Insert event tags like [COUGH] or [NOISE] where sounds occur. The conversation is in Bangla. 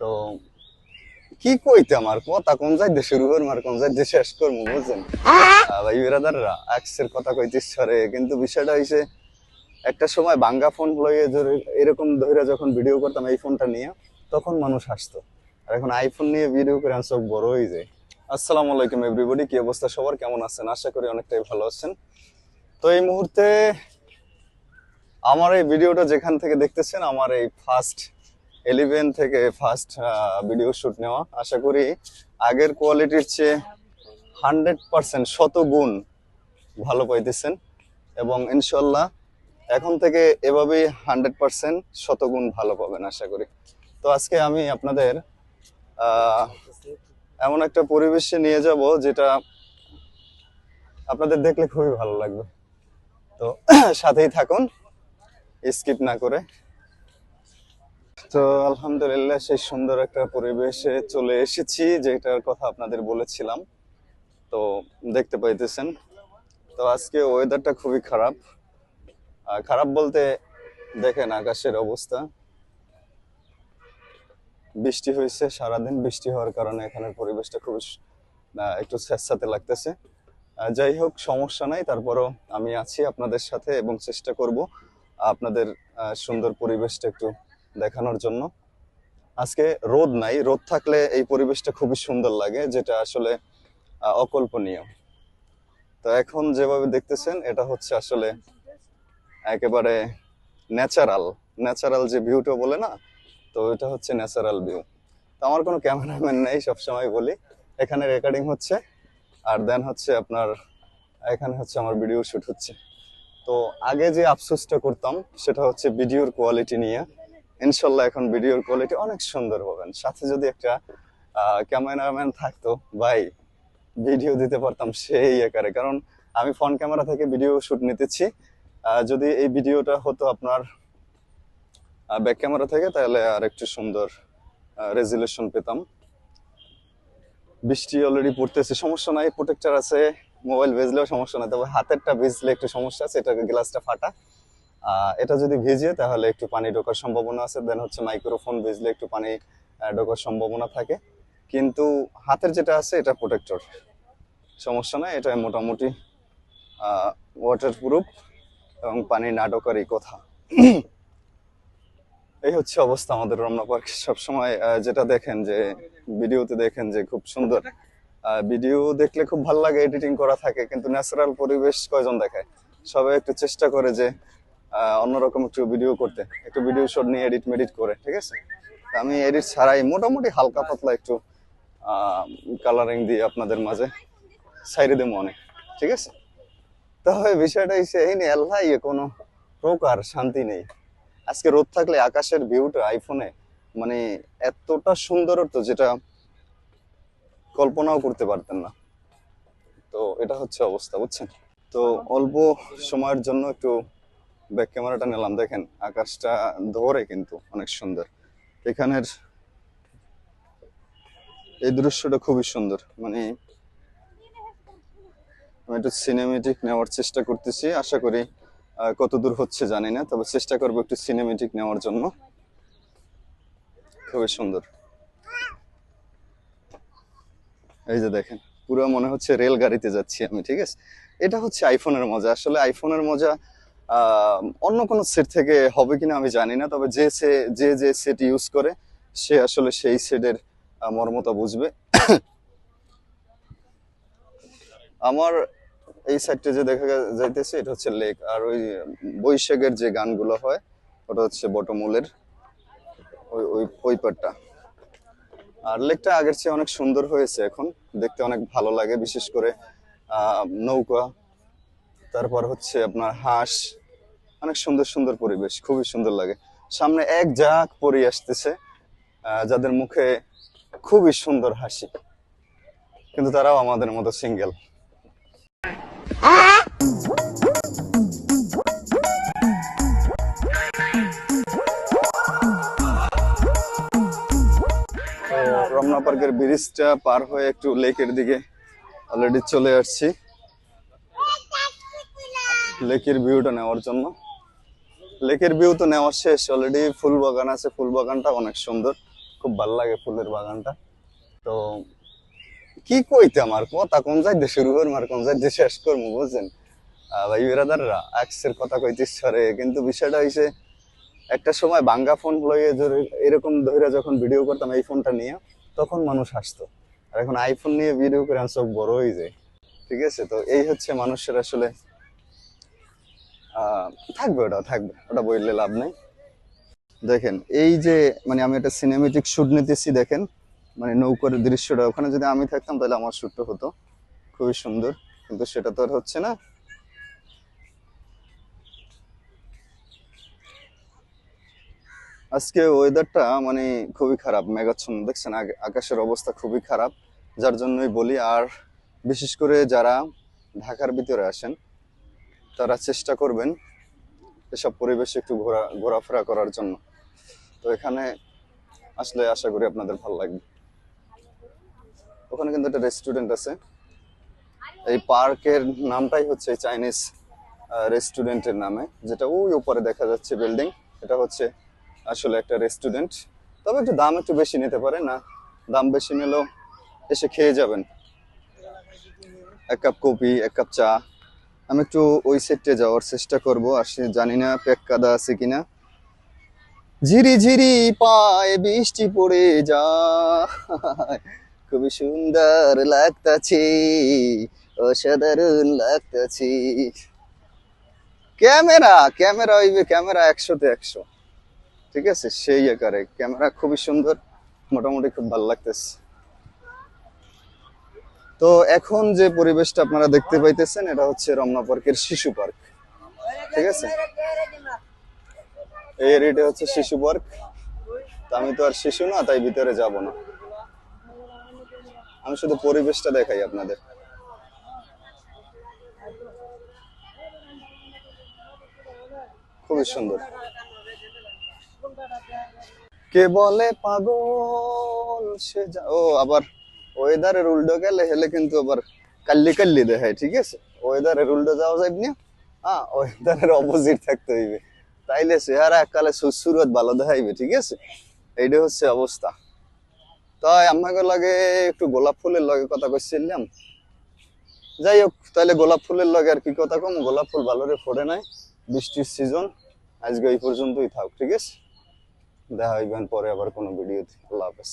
তো কি কইতাম আর কথা কোন যাইতে শুরু করব আর কোন যাইতে শেষ করব বুঝছেন? আহ, ভাই বিরাদাররা আক্সের কথা কইতে সরে কিন্তু বিষয়টা হইছে একটা সময় বাঙ্গা ফোন লইয়ে ধরে এরকম ধরে যখন ভিডিও করতাম এই ফোনটা নিয়ে তখন মানুষ হাসতো। আর এখন আইফোন নিয়ে ভিডিও করে আমার চোখ বড় হয়ে যায়। আসসালামু আলাইকুম এভরিবডি কি অবস্থা সবার? কেমন আছেন? আশা করি অনেকটাই ভালো আছেন। তো এই মুহূর্তে আমার এই ভিডিওটা যেখান থেকে দেখতেছেন আমার এই ফার্স্ট এলিভেন থেকে ফার্স্ট ভিডিও শুট নেওয়া। আশা করি আগের কোয়ালিটির চেয়ে হান্ড্রেড পার্সেন্ট শত গুণ ভালো পাইতেছেন এবং ইনশাল্লাহ এখন থেকে এভাবেই হান্ড্রেড পার্সেন্ট শতগুণ ভালো পাবেন, আশা করি। তো আজকে আমি আপনাদের এমন একটা পরিবেশে নিয়ে যাব যেটা আপনাদের দেখলে খুবই ভালো লাগবে। তো [CLEARS THROAT] সাথেই থাকুন স্কিপ না করে। তো আলহামদুলিল্লাহ, সেই সুন্দর একটা পরিবেশে চলে এসেছি, যেটার কথা আপনাদের বলেছিলাম। তো দেখতে পাইতেছেন, তো আজকে ওয়েদারটা খুবই খারাপ। খারাপ বলতে দেখেন আকাশের অবস্থা। বৃষ্টি হয়েছে, সারাদিন বৃষ্টি হওয়ার কারণে এখানের পরিবেশটা খুব একটু স্যাঁতস্যাঁতে লাগতেছে। যাই হোক, সমস্যা নাই, তারপরও আমি আছি আপনাদের সাথে এবং চেষ্টা করব আপনাদের সুন্দর পরিবেশটা একটু দেখানোর জন্য। আজকে রোদ নাই, রোদ থাকলে এই পরিবেশটা খুবই সুন্দর লাগে, যেটা আসলে অকল্পনীয়। তো এখন যেভাবে দেখতেছেন, এটা হচ্ছে আসলে একেবারে ন্যাচারাল। ন্যাচারাল যে ভিউটা বলে না, তো এটা হচ্ছে ন্যাচারাল ভিউ। তো আমার কোনো ক্যামেরাম্যান নেই, সবসময় বলি, এখানে রেকর্ডিং হচ্ছে, আর দেন হচ্ছে আপনার, এখানে হচ্ছে আমার ভিডিও শুট হচ্ছে। তো আগে যে আফসোসটা করতাম, সেটা হচ্ছে ভিডিওর কোয়ালিটি নিয়ে। ইনশাল্লাহ এখন ভিডিওর কোয়ালিটি অনেক সুন্দর পাবেন। সাথে যদি একটা ক্যামেরাম্যান থাকতো, ভাই ভিডিও দিতে পারতাম সেই আকারে। কারণ আমি ফোন ক্যামেরা থেকে ভিডিও শ্যুট নিতেছি। যদি এই ভিডিওটা হতো আপনার ব্যাক ক্যামেরা থেকে, তাহলে আর একটু সুন্দর রেজুলেশন পেতাম। বৃষ্টি অলরেডি পড়তেছে, সমস্যা নাই প্রোটেক্টার আছে মোবাইল ভেজলেও সমস্যা নাই। তবে হাতেরটা ভিজলে একটু সমস্যা আছে এটা গ্লাসটা ফাটা। এটা যদি ভিজে তাহলে একটু পানি ঢোকার সম্ভাবনা আছে। দেন হচ্ছে মাইক্রোফোন ভিজলে একটু পানি ঢোকার সম্ভাবনা থাকে। কিন্তু হাতের যেটা আছে এটা প্রোটেক্টর সমস্যা নয় এটা মোটামুটি ওয়াটার প্রুফ এবং পানি না ঢোকারই কথা। এই হচ্ছে অবস্থা আমাদের রমনা পার্ক। সবসময় যেটা দেখেন যে, ভিডিওতে দেখেন যে খুব সুন্দর। ভিডিও দেখলে খুব ভালো লাগে এডিটিং করা থাকে, কিন্তু ন্যাচারাল পরিবেশ কয়জন দেখায়? সবাই একটু চেষ্টা করে যে অন্যরকম একটু ভিডিও করতে, একটু ভিডিও শট নিয়ে এডিট মেডিট করে, ঠিক আছে? আমি এডিট ছাড়াই মোটামুটি হালকা পাতলা একটু কালারিং দিয়ে আপনাদের মাঝে, সাইডে দেবো অনেক, ঠিক আছে? তবে বিষয়টা হচ্ছে এই নিয়ে আল্লাহ ইয়ে কোনো প্রকার শান্তি নেই। আজকে রোদ থাকলে আকাশের ভিউটা আইফোনে মানে এতটা সুন্দর হতো যেটা কল্পনাও করতে পারতেন না। তো এটা হচ্ছে অবস্থা, বুঝছেন? তো অল্প সময়ের জন্য একটু ব্যাক ক্যামেরাটা নিলাম দেখেন আকাশটা ধরে কিন্তু অনেক সুন্দর। এখানের এই দৃশ্যটা খুবই সুন্দর মানে আমি একটু সিনেমেটিক নেওয়ার চেষ্টা করতেছি আশা করি আহ, কতদূর হচ্ছে জানি না তবে চেষ্টা করব একটু সিনেমেটিক নেওয়ার জন্য। খুবই সুন্দর। এই যে দেখেন পুরো মনে হচ্ছে রেল গাড়িতে যাচ্ছি আমি ঠিক আছে? এটা হচ্ছে আইফোনের মজা। আসলে আইফোনের মজা অন্য কোনো সেট থেকে হবে কিনা আমি জানি না, তবে যে সে, যে যে সেট ইউজ করে, সে আসলে সেই সেটের মর্মতা বুঝবে। আমার এই সাইডটা যে দেখা যাইতেছে, এটা হচ্ছে লেক আর ওই বৈশাখের যে গানগুলো হয়, ওটা হচ্ছে বটমূলের, ওই ওই ওই পাটটা আর লেকটা আগের চেয়ে অনেক সুন্দর হয়েছে এখন, দেখতে অনেক ভালো লাগে, বিশেষ করে নৌকা, তারপর হচ্ছে আপনার হাঁস অনেক সুন্দর সুন্দর পরিবেশ, খুবই সুন্দর লাগে। সামনে এক জাক পরি আসতেছে যাদের মুখে খুবই সুন্দর হাসি। কিন্তু তারাও আমাদের মতো সিঙ্গেল। রমনা পার্কের ব্রিজটা পার হয়ে একটু লেকের দিকে অলরেডি চলে আসছি। লেকের ভিউটা নেওয়ার জন্য। লেকের ভিউ তো নেওয়া শেষ। অলরেডি ফুল বাগান আছে। ফুল বাগানটা অনেক সুন্দর। খুব ভালো লাগে ফুলের বাগানটা। তো কি কইতাম আর কথা কোন যাইতে শুরু করব আর কোন যাইতে শেষ করব, বুঝছেন? ভাই বিরাদাররা এক্সের কথা কইতে সরে। কিন্তু বিষয়টা হইছে, একটা সময় বাঙ্গা ফোন লইয়ে ধরে, এরকম ধরে যখন ভিডিও করতাম এই ফোনটা নিয়ে, তখন মানুষ হাসতো। আর এখন আইফোন নিয়ে ভিডিও করে আমার চোখ বড় হয়ে যায়। ঠিক আছে? তো এই হচ্ছে মানুষের আসলে থাকবে ওটা থাকবে। ওটা বললে লাভ নেই। দেখেন, এই যে মানে আমি একটা সিনেমেটিক শুট নিতেছি, দেখেন মানে নৌকার দৃশ্যটা। ওখানে যদি আমি থাকতাম, তাহলে আমার শুটটা হতো। খুবই সুন্দর। কিন্তু সেটা তো আর হচ্ছে না। আজকে ওয়েদারটা মানে খুবই খারাপ, মেঘাচ্ছন্ন। দেখছেন আকাশের অবস্থা খুবই খারাপ। যার জন্যই বলি, আর বিশেষ করে যারা ঢাকার ভিতরে আসেন তারা চেষ্টা করবেন এসব পরিবেশে একটু ঘোরা, ঘোরাফেরা করার জন্য। তো এখানে আসলে আশা করি আপনাদের ভালো লাগবে। ওখানে কিন্তু একটা রেস্টুরেন্ট আছে। এই পার্কের নামটাই হচ্ছে চাইনিজ রেস্টুরেন্টের নামে, যেটা ওই উপরে দেখা যাচ্ছে বিল্ডিং এটা হচ্ছে আসলে একটা রেস্টুরেন্ট তবে একটু দাম একটু বেশি নিতে পারে না। দাম বেশি নিলেও এসে খেয়ে যাবেন। এক কাপ কপি এক কাপ চা। আমি একটু ওই সেটে যাওয়ার চেষ্টা করব, আর সে জানি না পেক কাদা আছে কিনা। ঝিরি ঝিরি পায়ে বৃষ্টি পড়ে যায়, খুবই সুন্দর লাগতাছে, অসাধারণ লাগতাছে। ক্যামেরা ক্যামেরা হইবে ক্যামেরা একশোতে একশো। ঠিক আছে? সেই আকারে ক্যামেরা খুবই সুন্দর, মোটামুটি খুব ভালো লাগতেছে। তো এখন যে পরিবেশটা আপনারা দেখতে পাইতেছেন, এটা হচ্ছে রমনা পার্কের শিশু পার্ক। ঠিক আছে? এই এরিয়াটা হচ্ছে শিশু পার্ক। আমি তো আর শিশু না, তাই ভিতরে যাব না। আমি শুধু পরিবেশটা দেখাই আপনাদের। খুবই সুন্দর। কে বলে পাগল সে ও, আবার ওয়েদারের উল্টো গেলে হেলে কিন্তু আবার কাল্লি কাল্লি দেখায়, ঠিক আছে? ওয়েদারের উল্টো যাওয়া যায় না। হ্যাঁ ওয়েদারের অপোজিট থাকতে হইবে। তাইলে চেহারা এককালে সুসুরত ভালো দেখাইবে, ঠিক আছে? এইটা হচ্ছে অবস্থা। তাই আমাকে লাগে একটু গোলাপ ফুলের লগে কথা কইছিলাম। যাই হোক তাহলে গোলাপ ফুলের লগে আর কি কথা কম? গোলাপ ফুল ভালো রে ফোটে নাই, বৃষ্টির সিজন আজকে এই পর্যন্তই থাক, ঠিক আছে? দেখা হইবেন পরে আবার কোনো ভিডিওতে আল্লাহ হাফেজ।